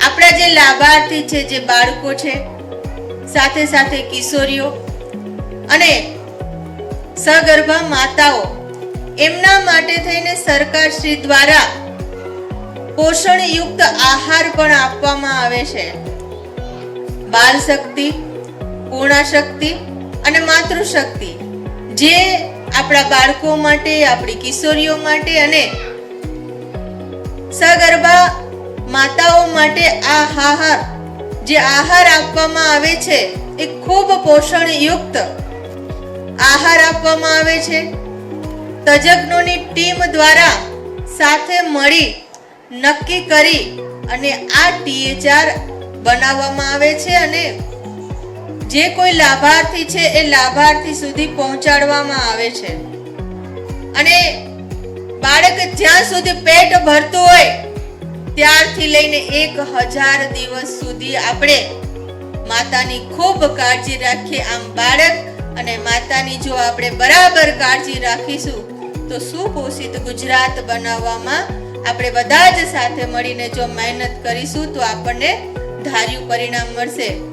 આપણા જે લાભાર્થી છે, જે બાળકો છે, સાથે સાથે કિશોરીઓ અને સગર્ભા માતાઓ, એમના માટે થઈને સરકાર શ્રી દ્વારા પોષણયુક્ત આહાર પણ આપવામાં આવે છે. બાલ શક્તિ પૂર્ણા શક્તિ અને માતૃશક્તિ, જે આપણા બાળકો માટે, આપણી કિશોરીઓ માટે અને સગર્ભા માતાઓ માટે આ આહાર, જે આહાર આપવામાં આવે છે, એ ખૂબ પોષણયુક્ત આહાર આપવામાં આવે છે. તજજ્ઞોની ટીમ દ્વારા સાથે મળી, નક્કી કરી અને આ ટીએચઆર બનાવવામાં આવે છે અને જે કોઈ લાભાર્થી છે એ લાભાર્થી સુધી પહોંચાડવામાં આવે છે. અને બાળક જ્યાં સુધી પેટ ભરતું હોય, ત્યારથી લઈને એક હજાર દિવસ સુધી આપણે માતાની ખૂબ કાળજી રાખીએ. આમ બાળક અને માતાની જો આપણે બરાબર કાળજી રાખીશું, તો સુપોષિત ગુજરાત બનાવવામાં આપણે બધા જ સાથે મળીને જો મહેનત કરીશું, તો આપણને ધાર્યું પરિણામ મળશે.